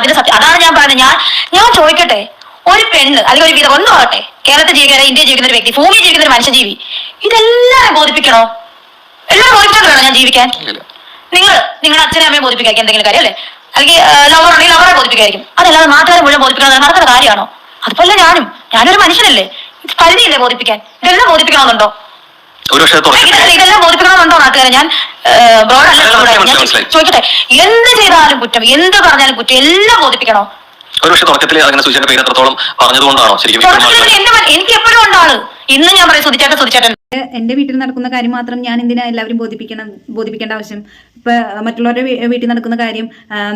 അതിന് സത്യം. അതാണ് ഞാൻ പറയുന്നത് ഞാൻ ഞാൻ ചോദിക്കട്ടെ ഒരു പെണ്ണ് അല്ലെങ്കിൽ ഒരു വിധം ഒന്നും ആകട്ടെ കേരളത്തിൽ ജീവിക്കുന്ന ഇന്ത്യയിൽ ജീവിക്കുന്ന ഒരു വ്യക്തി ഭൂമിയിൽ ജീവിക്കുന്ന ഒരു മനുഷ്യജീവി ഇതെല്ലാം ബോധിപ്പിക്കണോ? എല്ലാവരും ബോധിപ്പിക്കണോ വേണോ ഞാൻ ജീവിക്കാൻ. നിങ്ങൾ നിങ്ങളുടെ അച്ഛനെ അമ്മയെ ബോധിപ്പിക്കായിരിക്കും എന്തെങ്കിലും കാര്യം അല്ലേ? അല്ലെങ്കിൽ ലവർ ഉണ്ടെങ്കിൽ ലവറെ ബോധിപ്പിക്കായിരിക്കും. അതല്ലാതെ നാട്ടുകാരെ മുഴുവൻ ബോധിപ്പിക്കണം? നടക്കുന്ന കാര്യമാണോ? അതുപോലെ ഞാനും. ഞാനൊരു മനുഷ്യനല്ലേ? പരിധിയില്ലേ ബോധിപ്പിക്കാൻ? ഇതെല്ലാം ബോധിപ്പിക്കണമെന്നുണ്ടോ? ഇതെല്ലാം- ഇതെല്ലാം ബോധിപ്പിക്കണമെന്നുണ്ടോ നാട്ടുകാരെ? ഞാൻ ബ്രോഡല്ല. ചോദിക്കട്ടെ എന്ത് ചെയ്താലും കുറ്റം എന്ത് പറഞ്ഞാലും കുറ്റം എല്ലാം ബോധിപ്പിക്കണോ? ഒരുപക്ഷെ തുടക്കത്തിൽ അങ്ങനെ സുചേന്റെ പേര് എത്രത്തോളം പറഞ്ഞതുകൊണ്ടാണോ ശരിക്കും എനിക്ക് എപ്പോഴും ഉണ്ടാണ് ഇന്ന് ഞാൻ പറയും സുധിച്ചേട്ടൻ സുധിച്ചേട്ടൻ. എന്റെ വീട്ടിൽ നടക്കുന്ന കാര്യം മാത്രം ഞാൻ എന്തിനാ എല്ലാവരും ബോധിപ്പിക്കണം ബോധിപ്പിക്കേണ്ട ആവശ്യം? ഇപ്പൊ മറ്റുള്ളവരുടെ വീട്ടിൽ നടക്കുന്ന കാര്യം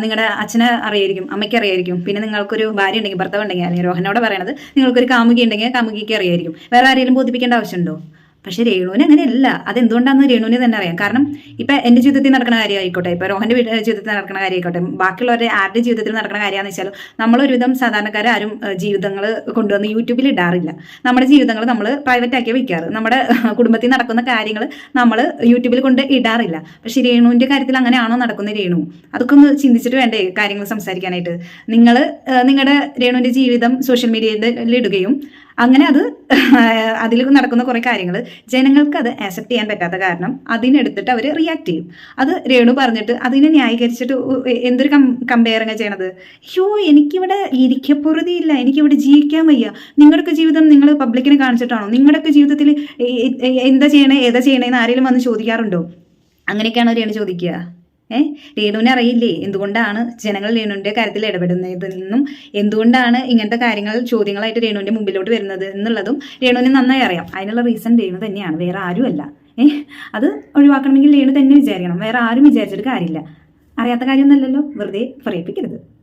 നിങ്ങളുടെ അച്ഛനെ അറിയായിരിക്കും അമ്മയ്ക്ക് അറിയായിരിക്കും. പിന്നെ നിങ്ങൾക്കൊരു ഭാര്യ ഉണ്ടെങ്കിൽ ഭർത്താവ് ഉണ്ടെങ്കിൽ അല്ലെങ്കിൽ രോഹനോട് പറയണത് നിങ്ങൾക്കൊരു കാമുകി ഉണ്ടെങ്കിൽ കാമുകിക്ക് അറിയായിരിക്കും. വേറെ ആരെങ്കിലും ബോധിപ്പിക്കേണ്ട ആവശ്യമുണ്ടോ? പക്ഷെ രേണുവിന് അങ്ങനെയല്ല. അതെന്തുകൊണ്ടാണെന്ന് രേണുവിന് തന്നെ അറിയാം. കാരണം ഇപ്പൊ എന്റെ ജീവിതത്തിൽ നടക്കുന്ന കാര്യം ആയിക്കോട്ടെ ഇപ്പൊ രോഹന്റെ ജീവിതത്തിൽ നടക്കുന്ന കാര്യം ആയിക്കോട്ടെ ബാക്കിയുള്ളവരുടെ ആരുടെ ജീവിതത്തിൽ നടക്കുന്ന കാര്യമാണെന്ന് വെച്ചാൽ നമ്മളൊരുവിധം സാധാരണക്കാരെ ആരും ജീവിതങ്ങൾ കൊണ്ടുവന്ന് യൂട്യൂബിൽ ഇടാറില്ല. നമ്മുടെ ജീവിതങ്ങൾ നമ്മൾ പ്രൈവറ്റ് ആക്കി വയ്ക്കാറ് നമ്മുടെ കുടുംബത്തിൽ നടക്കുന്ന കാര്യങ്ങൾ നമ്മൾ യൂട്യൂബിൽ കൊണ്ട് ഇടാറില്ല. പക്ഷെ രേണുവിന്റെ കാര്യത്തിൽ അങ്ങനെയാണോ നടക്കുന്ന രേണു? അതൊക്കെ ഒന്ന് ചിന്തിച്ചിട്ട് വേണ്ടേ കാര്യങ്ങൾ സംസാരിക്കാനായിട്ട്? നിങ്ങൾ നിങ്ങളുടെ രേണുവിന്റെ ജീവിതം സോഷ്യൽ മീഡിയയിൽ ഇടുകയും അങ്ങനെ അത് അതിൽ നടക്കുന്ന കുറേ കാര്യങ്ങൾ ജനങ്ങൾക്ക് അത് ആക്സെപ്റ്റ് ചെയ്യാൻ പറ്റാത്ത കാരണം അതിനെടുത്തിട്ട് അവർ റിയാക്ട് ചെയ്യും. അത് രേണു പറഞ്ഞിട്ട് അതിനെ ന്യായീകരിച്ചിട്ട് എന്തൊരു കം കമ്പയറിങ് ചെയ്യണത്? അയ്യോ എനിക്കിവിടെ ഇരിക്കപ്പുറതിയില്ല എനിക്കിവിടെ ജീവിക്കാൻ വയ്യ. നിങ്ങളുടെയൊക്കെ ജീവിതം നിങ്ങൾ പബ്ലിക്കിനെ കാണിച്ചിട്ടാണോ? നിങ്ങളുടെയൊക്കെ ജീവിതത്തിൽ എന്താ ചെയ്യണേ ഏതാ ചെയ്യണേന്ന് ആരെങ്കിലും വന്ന് ചോദിക്കാറുണ്ടോ? അങ്ങനെയൊക്കെയാണോ രേണു ചോദിക്കുക? ഏ? രേണുവിനെ അറിയില്ലേ? എന്തുകൊണ്ടാണ് ജനങ്ങൾ രേണുവിന്റെ കാര്യത്തിൽ ഇടപെടുന്നതെന്നും എന്തുകൊണ്ടാണ് ഇങ്ങനത്തെ കാര്യങ്ങൾ ചോദ്യങ്ങളായിട്ട് രേണുവിന്റെ മുമ്പിലോട്ട് വരുന്നത് എന്നുള്ളതും രേണുവിന് നന്നായി അറിയാം. അതിനുള്ള റീസൺ രേണു തന്നെയാണ് വേറെ ആരുമല്ല. ഏഹ് അത് ഒഴിവാക്കണമെങ്കിൽ രേണു തന്നെ വിചാരിക്കണം. വേറെ ആരും വിചാരിച്ചിട്ട് കാര്യമില്ല. അറിയാത്ത കാര്യമൊന്നുമല്ലല്ലോ. വെറുതെ പറയിപ്പിക്കരുത്.